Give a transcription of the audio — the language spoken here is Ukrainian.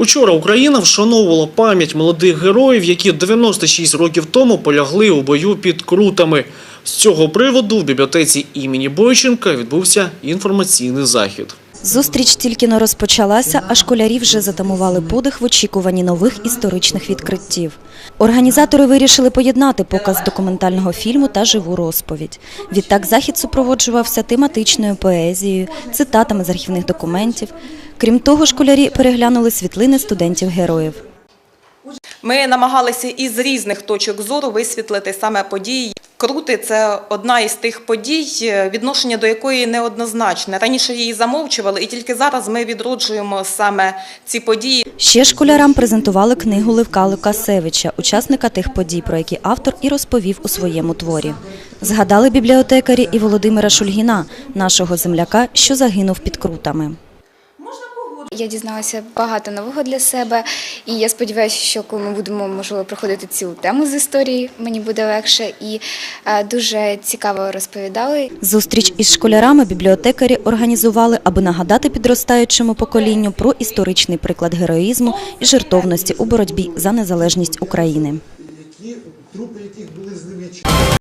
Учора Україна вшановувала пам'ять молодих героїв, які 96 років тому полягли у бою під Крутами. З цього приводу в бібліотеці імені Бойченка відбувся інформаційний захід. Зустріч тільки не розпочалася, а школярі вже затамували подих в очікуванні нових історичних відкриттів. Організатори вирішили поєднати показ документального фільму та живу розповідь. Відтак захід супроводжувався тематичною поезією, цитатами з архівних документів. Крім того, школярі переглянули світлини студентів-героїв. Ми намагалися із різних точок зору висвітлити саме події. Крути це одна із тих подій, відношення до якої неоднозначне. Раніше її замовчували, і тільки зараз ми відроджуємо саме ці події. Ще школярам презентували книгу Левка Лукасевича, учасника тих подій, про які автор і розповів у своєму творі. Згадали бібліотекарі і Володимира Шульгіна, нашого земляка, що загинув під крутами. Я дізналася багато нового для себе, і я сподіваюся, що коли ми будемо можливо проходити цілу тему з історії, мені буде легше і е, дуже цікаво розповідали. Зустріч із школярами бібліотекарі організували, аби нагадати підростаючому поколінню про історичний приклад героїзму і жертовності у боротьбі за незалежність України. трупи яких були знищені.